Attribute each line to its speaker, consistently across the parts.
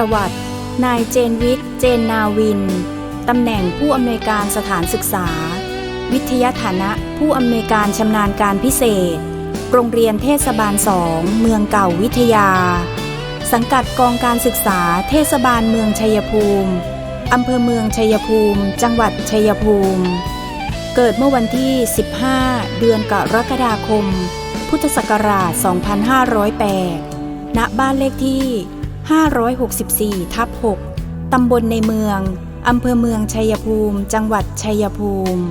Speaker 1: ประวัติ นายเจนวิทย์ เจนนาวิน ตำแหน่งผู้อำนวยการสถานศึกษา วิทยาฐานะผู้อำนวยการชำนาญการพิเศษ โรงเรียนเทศบาลสองเมืองเก่าวิทยา สังกัดกองการศึกษาเทศบาลเมืองชัยภูมิ อำเภอเมืองชัยภูมิ จังหวัดชัยภูมิ เกิดเมื่อวันที่ 15 เดือนกรกฎาคม พุทธศักราช 2508 ณ บ้านเลขที่ 564ทับ6ตำบลในเมือง อำเภอเมืองชัยภูมิ จังหวัดชัยภูมิ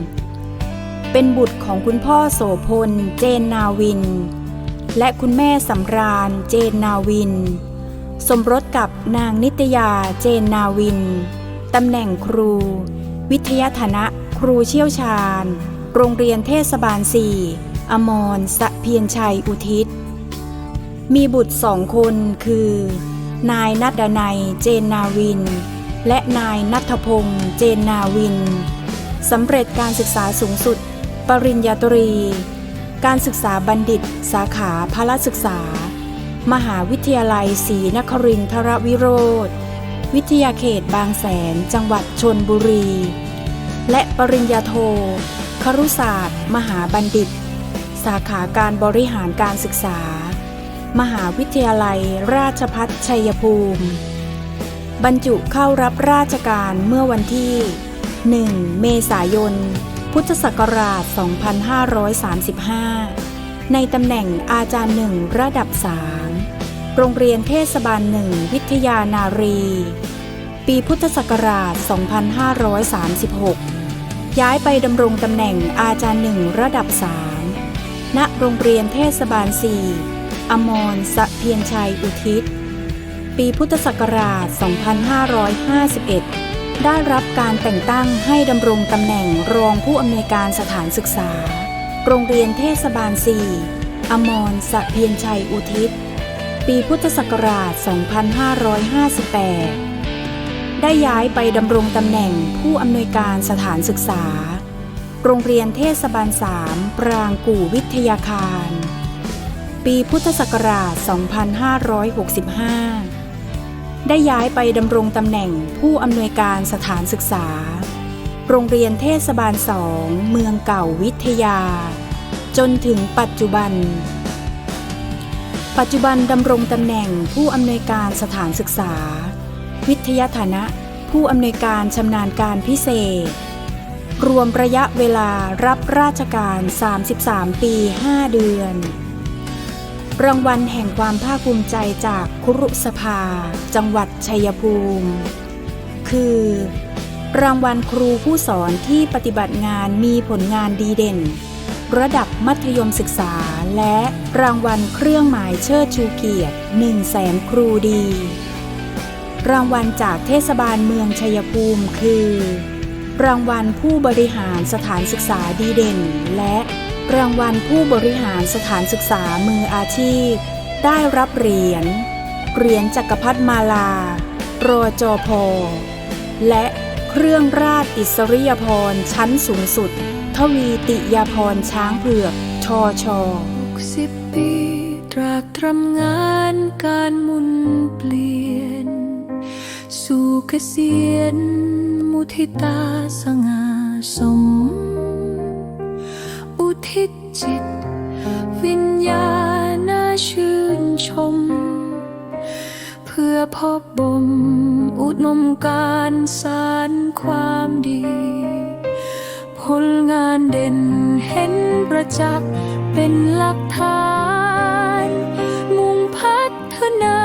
Speaker 1: เป็นบุตรของคุณพ่อโสพล เจนนาวิน และคุณแม่สำราญ เจนนาวิน สมรสกับนางนิตยา เจนนาวิน ตำแหน่งครู วิทยาฐานะครูเชี่ยวชาญ โรงเรียนเทศบาล4อมรสะเพียรชัยอุทิศ มีบุตรสองคนคือ นายนัดนัยเจนนาวิน และนายนัทพงษ์เจนนาวินสำเร็จการศึกษาสูงสุด ปริญญาตรี การศึกษาบัณฑิต สาขาพละศึกษา มหาวิทยาลัยศรีนครินทรวิโรธ วิทยาเขตบางแสนจังหวัดชนบุรี และปริญญาโทครุศาสตร์ มหาบัณฑิต สาขาการบริหารการศึกษา มหาวิทยาลัยราชพัฒชัยภูมิ บรรจุเข้ารับราชการเมื่อวันที่ 1 เมษายน พุทธศักราช 2535 ในตำแหน่งอาจารย์หนึ่งระดับ3โรงเรียนเทศบาลหนึ่งวิทยานารี ปีพุทธศักราช 2536 ย้ายไปดำรงตำแหน่งอาจารย์หนึ่งระดับ3ณโรงเรียนเทศบาล4 อมรสะเพียรชัยอุทิศ ปีพุทธศักราช 2551 ได้รับการแต่งตั้งให้ดำรงตำแหน่งรองผู้อำนวยการสถานศึกษา โรงเรียนเทศบาล 4 อมรสะเพียรชัยอุทิศ ปีพุทธศักราช 2558 ได้ย้ายไปดำรงตำแหน่งผู้อำนวยการสถานศึกษา โรงเรียนเทศบาล 3 ปรางกู่วิทยาคาร ปีพุทธศักราช 2565 ได้ย้ายไปดำรงตำแหน่งผู้อำนวยการสถานศึกษา โรงเรียนเทศบาล2เมืองเก่าวิทยา จนถึงปัจจุบัน ปัจจุบันดำรงตำแหน่งผู้อำนวยการสถานศึกษา วิทยาฐานะผู้อำนวยการชำนาญการพิเศษรวมระยะเวลารับราชการ 33 ปี 5 เดือน รางวัลแห่งความภาคภูมิใจจากครุสภา จังหวัดชัยภูมิ คือ รางวัลครูผู้สอนที่ปฏิบัติงานมีผลงานดีเด่น ระดับมัธยมศึกษา และรางวัลเครื่องหมายเชิดชูเกียรติ1แสนครูดี รางวัลจากเทศบาลเมืองชัยภูมิคือ รางวัลผู้บริหารสถานศึกษาดีเด่น และ รางวัลผู้บริหารสถานศึกษามืออาชีพ ได้รับเหรียญ เหรียญจักรพรรดิมาลา โรจพและเครื่องราชอิสริยาภรชั้นสูงสุด ทวีติยาภรช้างเผือก ชอชอ
Speaker 2: สิบปีตรากตรำงานการมุนเปลี่ยน สู่เกษียณมุทิตาสง่าสม จิต วิญญาณาชื่นชม เพื่อพบบ่มอุดมการสารความดี ผลงานเด่นเห็นประจักษ์เป็นหลักฐาน มุ่งพัฒนา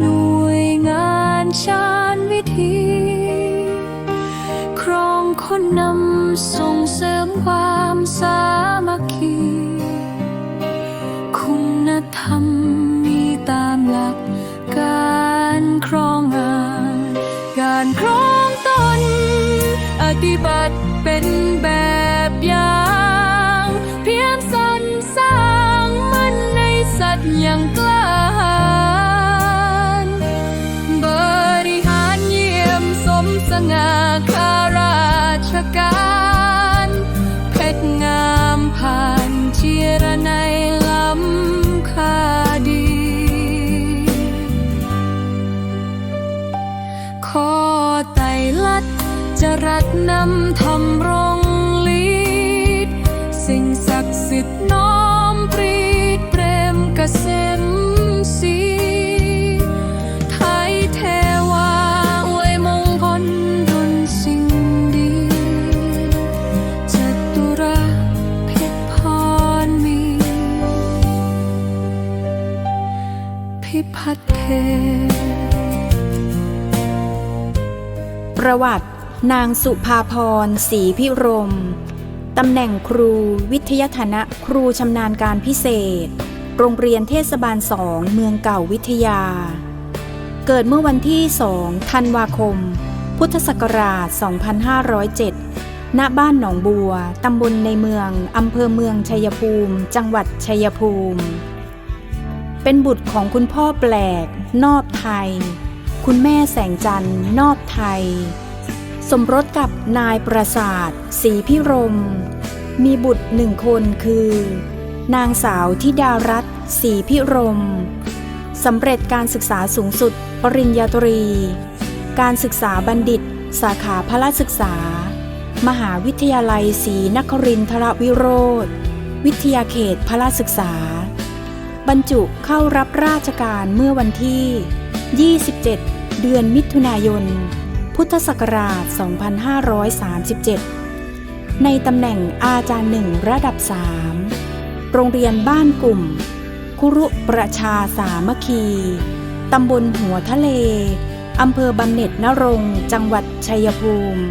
Speaker 2: หน่วยงานชาญวิธี ครองคนนำส่งเสริมความสา ฏิบัติเป็นแบบอย่าง เพียงสรรสร้างมันในสัตย์อย่างกล้า นำทำรงลีดสิ่งศักดิ์สิทธิ์น้อมปรีดเปรมเกษมสีไทยเทวาอวยมงคลดลสิ่งดีจตุราเพชรพรมี พิพัฒเพชร
Speaker 1: ประวัติ นางสุภาพรศรีพิรม ตำแหน่งครูวิทยาฐานะครูชำนาญการพิเศษ โรงเรียนเทศบาลสองเมืองเก่าวิทยา เกิดเมื่อวันที่2ธันวาคม พุทธศักราช 2507 ณ บ้านหนองบัว ตำบลในเมือง อำเภอเมืองชัยภูมิ จังหวัดชัยภูมิ เป็นบุตรของคุณพ่อแปลก นอบไทย คุณแม่แสงจันทร์นอบไทย สมรสกับนายประสาทศรีพิรม มีบุตรหนึ่งคนคือ นางสาวธิดารัตน์ศรีพิรมสำเร็จการศึกษาสูงสุด ปริญญาตรี การศึกษาบัณฑิต สาขาพละศึกษา มหาวิทยาลัยศรีนครินทรวิโรธ วิทยาเขตพละศึกษา บรรจุเข้ารับราชการเมื่อวันที่ 27 เดือนมิถุนายน พุทธศักราช 2537 ในตำแหน่งอาจารย์หนึ่งระดับ 3 โรงเรียนบ้านกลุ่ม คุรุประชาสามัคคี ตำบลหัวทะเล อำเภอบำเหน็จนรงจังหวัดชัยภูมิ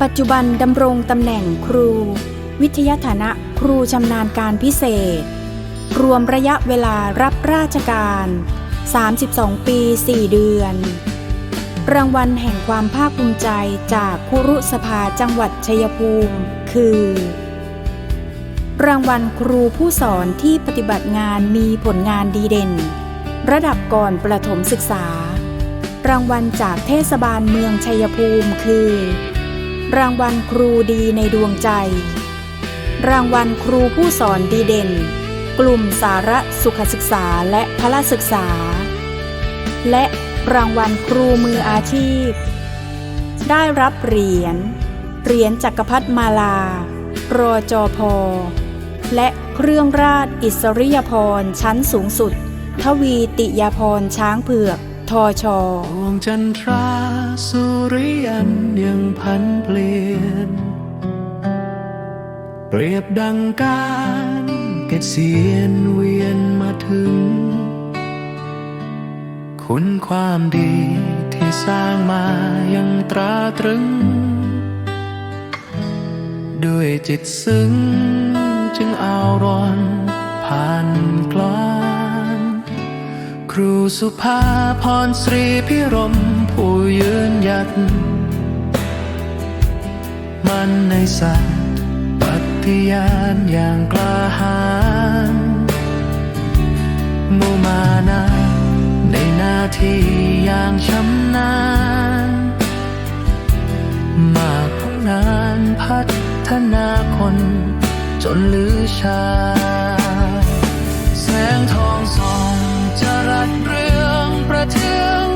Speaker 1: ปัจจุบันดำรงตำแหน่งครู วิทยาฐานะครูชำนาญการพิเศษ รวมระยะเวลารับราชการ 32 ปี 4 เดือน รางวัลแห่งความภาคภูมิใจจากคุรุสภาจังหวัดชัยภูมิ คือ รางวัลครูผู้สอนที่ปฏิบัติงานมีผลงานดีเด่น ระดับก่อนประถมศึกษา รางวัลจากเทศบาลเมืองชัยภูมิคือ รางวัลครูดีในดวงใจ รางวัลครูผู้สอนดีเด่น กลุ่มสาระสุขศึกษาและพละศึกษา และ รางวัลครูมืออาชีพ ได้รับเหรียญ เหรียญจักรพรรดิมาลา รอจอพอ และเครื่องราชอิสริยาภรชั้นสูงสุด ทวีติยาภรช้างเผือก ทอชอ
Speaker 3: ดวงจันทราสุริยันยังพันเปลี่ยน เปรียบดังการเกษียณเวียนมาถึง คุณความดีที่สร้างมายังตราตรึง ด้วยจิตซึ้งจึงเอารอนผ่านกลอนครูสุภาพรศรีพิรมผู้ยืนหยัด มันในสัตย์ปฏิญาณอย่างกล้าหาญมุมานา ที่อย่างชำนาญ มากพงานพัฒนาคน จนลือชา แสงทองส่องจะรัดเรื่องประเทือง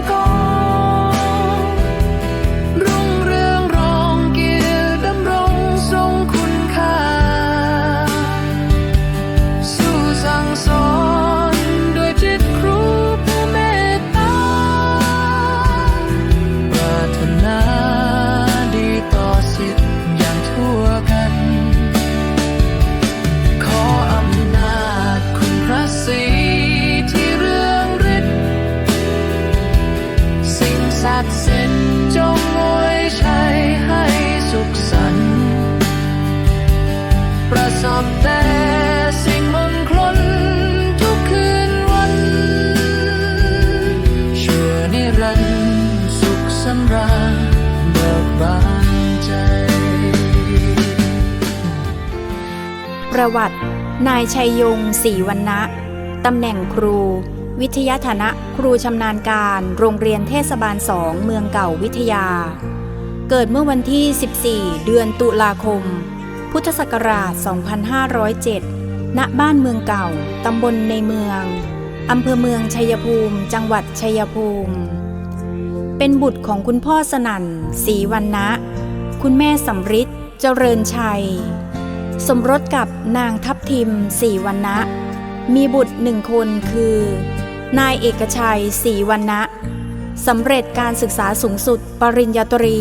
Speaker 1: ประวัติ นายชัยยงศรีวันนะตำแหน่งครู วิทยาฐานะครูชำนาญการ โรงเรียนเทศบาลสองเมืองเก่าวิทยา เกิดเมื่อวันที่ 14 เดือนตุลาคม พุทธศักราช 2507 ณ บ้านเมืองเก่า ตำบลในเมือง อำเภอเมืองชัยภูมิ จังหวัดชัยภูมิ เป็นบุตรของคุณพ่อสนั่นศรีวันนะ คุณแม่สำริดเจริญชัย สมรสกับนางทัพทิมสีวันนะมีบุตรหนึ่งคนคือ นายเอกชัยศรีวันนะสำเร็จการศึกษาสูงสุด ปริญญาตรี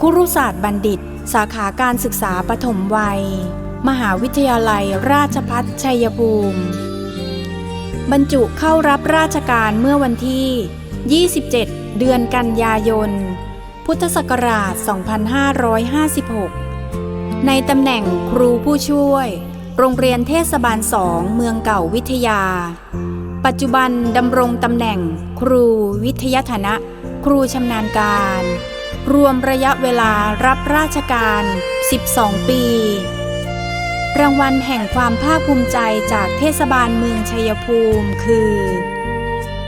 Speaker 1: คุรุศาสตร์บัณฑิต สาขาการศึกษาปฐมวัย มหาวิทยาลัยราชพัฒชัยภูมิ บรรจุเข้ารับราชการเมื่อวันที่ 27 เดือนกันยายน พุทธศักราช 2556 ในตำแหน่งครูผู้ช่วย โรงเรียนเทศบาลสองเมืองเก่าวิทยา ปัจจุบันดำรงตำแหน่งครูวิทยาฐานะ ครูชำนาญการ รวมระยะเวลารับราชการ 12 ปี รางวัลแห่งความภาคภูมิใจจากเทศบาลเมืองชัยภูมิคือ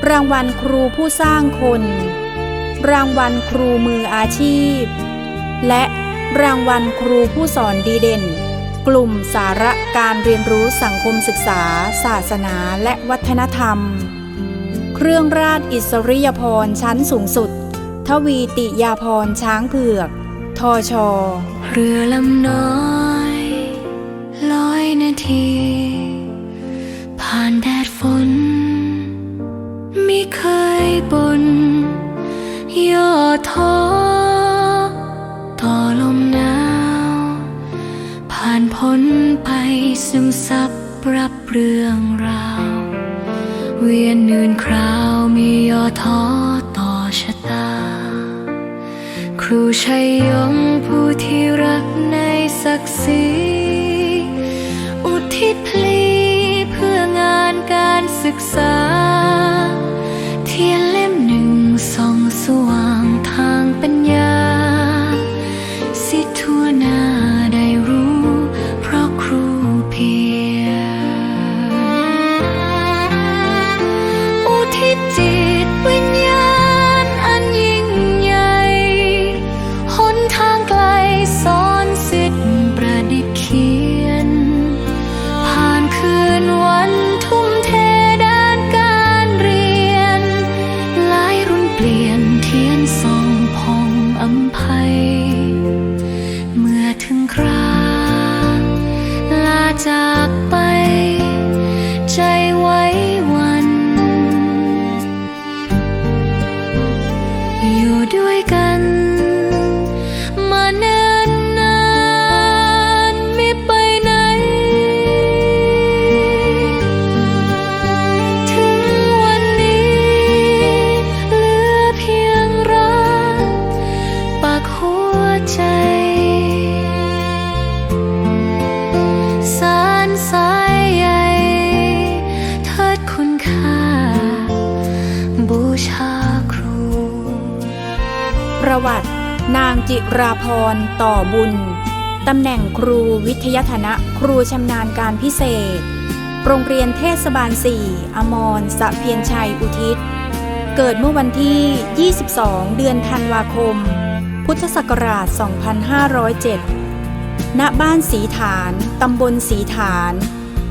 Speaker 1: รางวัลครูผู้สร้างคน รางวัลครูมืออาชีพ และ รางวัลครูผู้สอนดีเด่น กลุ่มสาระการเรียนรู้สังคมศึกษา ศาสนาและวัฒนธรรม เครื่องราชอิสริยาภรชั้นสูงสุด ทวีติยาภรณ์ช้างเผือก ทอชอ
Speaker 2: เรือลำน้อยลอยนาที ผ่านแดดฝนไม่เคยบนย่อท้อ พ้นไปซึมซับรับเรื่องราว เวียนเนือนคราวมีย่อท้อต่อชะตา ครูชัยยงผู้ที่รักในศักดิ์ศรีอุทิศพลีเพื่องานการศึกษา วัตินางจิรา
Speaker 1: พรต่อบุญ ตำแหน่งครูวิทยาฐานะครูชำนาญการพิเศษ โรงเรียนเทศบาล 4 อมรสะเพียรชัยอุทิศ เกิดเมื่อวันที่ 22 เดือนธันวาคม พุทธศักราช 2507 ณ บ้านสีฐาน ตำบลสีฐาน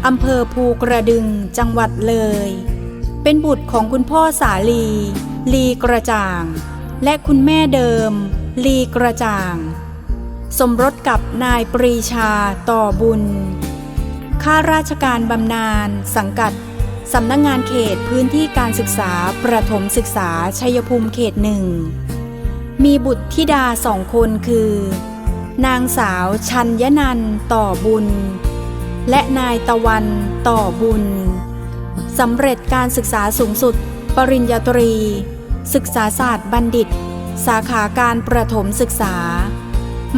Speaker 1: อำเภอภูกระดึง จังหวัดเลย เป็นบุตรของคุณพ่อสาลี ลีกระจ่าง และคุณแม่เดิม ลีกระจ่าง สมรสกับนายปรีชาต่อบุญ ข้าราชการบำนาญสังกัดสำนักงงานเขตพื้นที่การศึกษาประถมศึกษาชัยภูมิเขตหนึ่ง มีบุตรธิดาสองคนคือ นางสาวชัญญนันต่อบุญ และนายตะวันต่อบุญสำเร็จการศึกษาสูงสุด ปริญญาตรี ศึกษาศาสตร์บัณฑิต สาขาการประถมศึกษา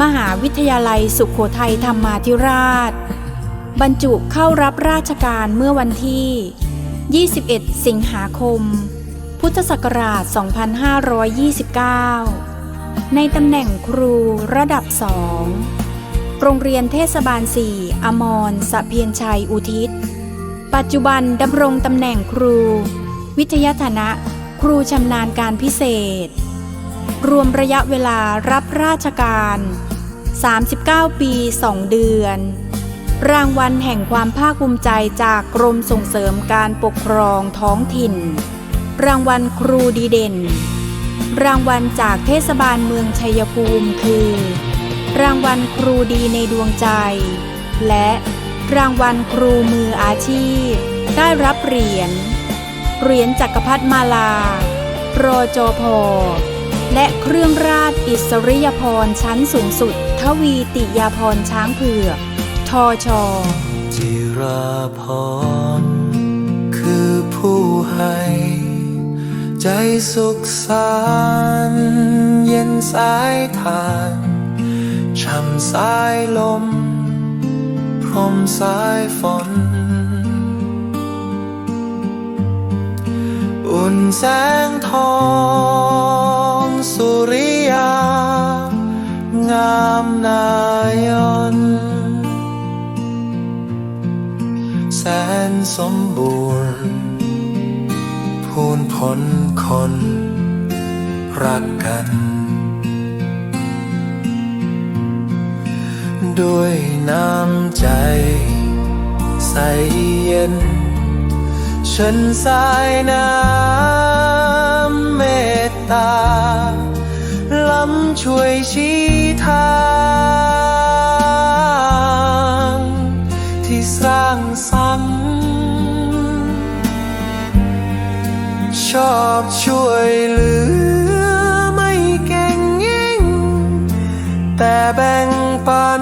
Speaker 1: มหาวิทยาลัยสุขโขทัยธรรมาธิราช บรรจุเข้ารับราชการเมื่อวันที่ 21 สิงหาคม พุทธศักราช 2529 ในตำแหน่งครูระดับสองโรงเรียนเทศบาล4อมรสะเพียรชัยอุทิศ ปัจจุบันดำรงตำแหน่งครู วิทยาฐานะ ครูชำนาญการพิเศษ รวมระยะเวลารับราชการ 39 ปี 2 เดือน รางวัลแห่งความภาคภูมิใจจากกรมส่งเสริมการปกครองท้องถิ่น รางวัลครูดีเด่น รางวัลจากเทศบาลเมืองชัยภูมิคือ รางวัลครูดีในดวงใจ และรางวัลครูมืออาชีพ ได้รับเหรียญ เหรียญจักรพรรดิมาลา โรโจโพและเครื่องราชอิสริยพรชั้นสูงสุด ทวีติยาพรช้างเผือกทอชอ
Speaker 4: จิราพรคือผู้ให้ ใจสุขสารเย็นสายทานช่ำสายลม พรมสายฝน นแสงทองสุริยา งามนายนแสนสมบูรณ์ พูนผลคน รักกัน ด้วยน้ำใจ ใสเย็น ฉันสายน้ำเมตตา ล้ำช่วยชี้ทาง ที่สร้างสรรค์ชอบช่วยเหลือไม่เก่งยิ่ง แต่แบ่งปัน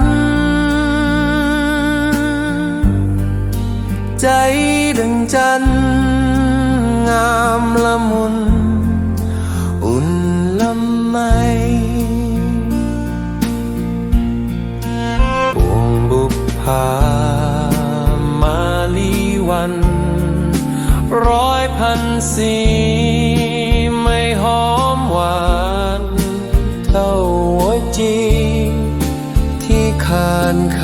Speaker 4: ใจดังจันทร์งามละมุน อุ่นละไมปวงบุพพามาลีวัน ร้อยพันสีไม่หอมหวานเท่าหัวจีที่คานไข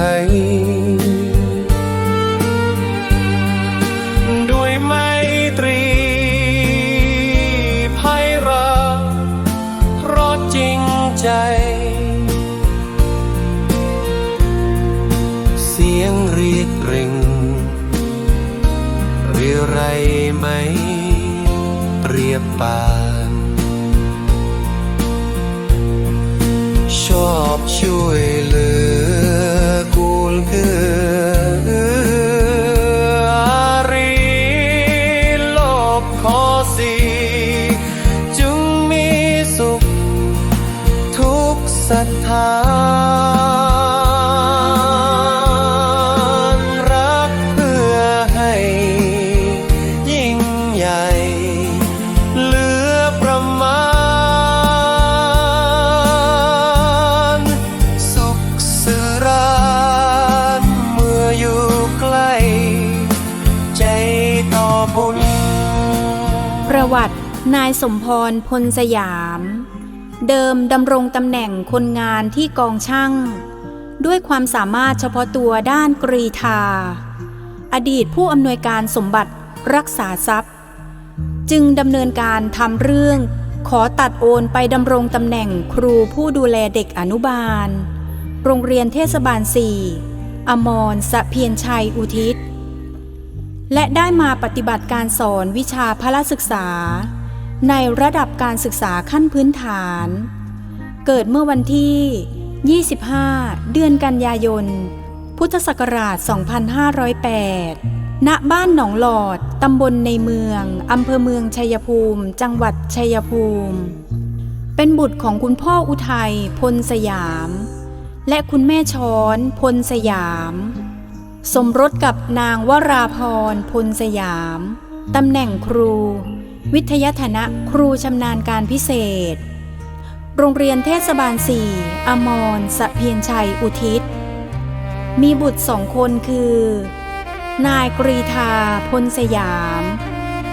Speaker 4: ไรไหม เปรียบปาน ชอบช่วยเหลือกูลเกือ
Speaker 1: วัตินายสมพรพลสยาม เดิมดำรงตำแหน่งคนงานที่กองช่าง ด้วยความสามารถเฉพาะตัวด้านกรีธา อดีตผู้อำนวยการสมบัติรักษาทรัพย์ จึงดำเนินการทำเรื่อง ขอตัดโอนไปดำรงตำแหน่งครูผู้ดูแลเด็กอนุบาล โรงเรียนเทศบาล 4 อมรสะเพียรชัยอุทิศ และได้มาปฏิบัติการสอนวิชาพละศึกษา ในระดับการศึกษาขั้นพื้นฐาน เกิดเมื่อวันที่ 25 เดือนกันยายน พุทธศักราช 2508 ณ บ้านหนองหลอด ตำบลในเมือง อำเภอเมืองชัยภูมิ จังหวัดชัยภูมิ เป็นบุตรของคุณพ่ออุทัย พลสยาม และคุณแม่ช้อน พลสยาม สมรสกับนางวราพรพลสยาม ตำแหน่งครู วิทยาฐานะครูชำนาญการพิเศษ โรงเรียนเทศบาล4อมรสะเพียรชัยอุทิศ มีบุตรสองคนคือ นายกรีธาพลสยาม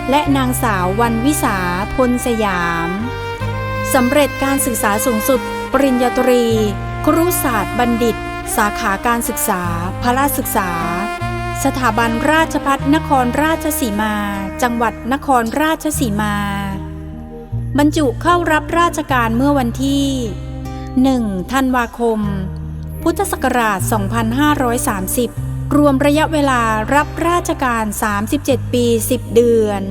Speaker 1: และนางสาววันวิสาพลสยามสำเร็จการศึกษาสูงสุด ปริญญาตรี ครุศาสตร์บัณฑิต สาขาการศึกษาพละศึกษา สถาบันราชพัฒนครราชสีมา จังหวัดนครราชสีมา บรรจุเข้ารับราชการเมื่อวันที่ 1. ธันวาคม พุทธศักราช 2530 รวมระยะเวลารับราชการ 37 ปี 10 เดือน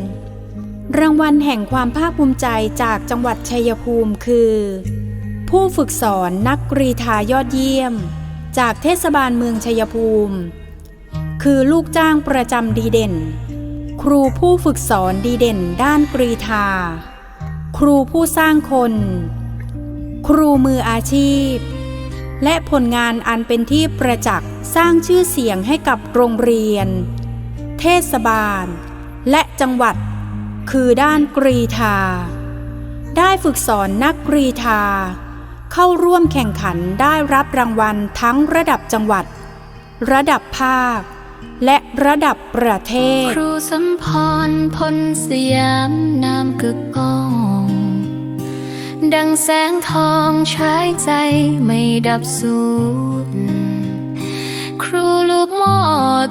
Speaker 1: รางวัลแห่งความภาคภูมิใจจากจังหวัดชัยภูมิคือผผู้ฝึกสอนนักกรีธายอดเยี่ยม จากเทศบาลเมืองชัยภูมิ คือลูกจ้างประจำดีเด่น ครูผู้ฝึกสอนดีเด่นด้านกรีธา ครูผู้สร้างคน ครูมืออาชีพ และผลงานอันเป็นที่ประจักษ์สร้างชื่อเสียงให้กับโรงเรียน เทศบาล และจังหวัด คือด้านกรีธา ได้ฝึกสอนนักกรีธา เข้าร่วมแข่งขันได้รับรางวัลทั้งระดับจังหวัด ระดับภาค และระดับประเทศ
Speaker 2: ครูสมพรพลสยามนามกึกก้อง ดังแสงทองใช้ใจไม่ดับสูญครูลูกหม้อ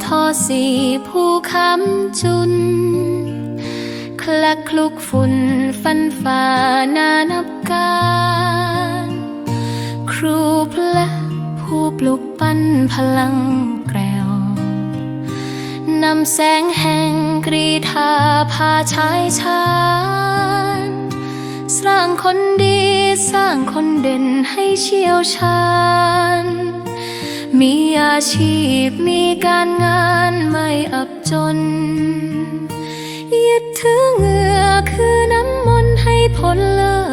Speaker 2: ทอสีผู้ค้ำจุนคลักคลุกฝุ่นฟันฝ่านานับการ รูพละผู้ปลุกปั้นพลังแกร่วนำแสงแห่งกรีธาพาชายชาญสร้างคนดีสร้างคนเด่นให้เชี่ยวชาญ มีอาชีพมีการงานไม่อับจนยึดถือเหงื่อคือน้ำมนต์ให้ผลเลิศ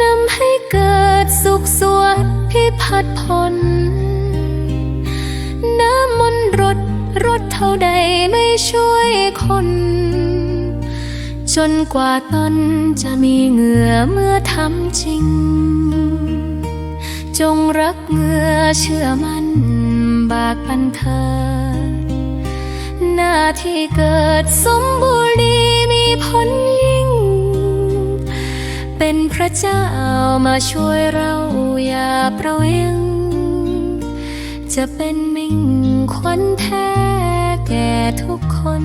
Speaker 2: นำให้ เกิดสุขสวดพิพัฒน์ผลน้ำมนต์รดรดเท่าใดไม่ช่วยคน จนกว่าตนจะมีเหงื่อเมื่อทำจริง จงรักเหงื่อเชื่อมันบากบันเทิดหน้าที่เกิดสมบูรณ์ดีมีผลยิ่ง เป็นพระเจ้ามาช่วยเราอย่าประเวง จะเป็นมิ่งขวัญแท้แก่ทุกคน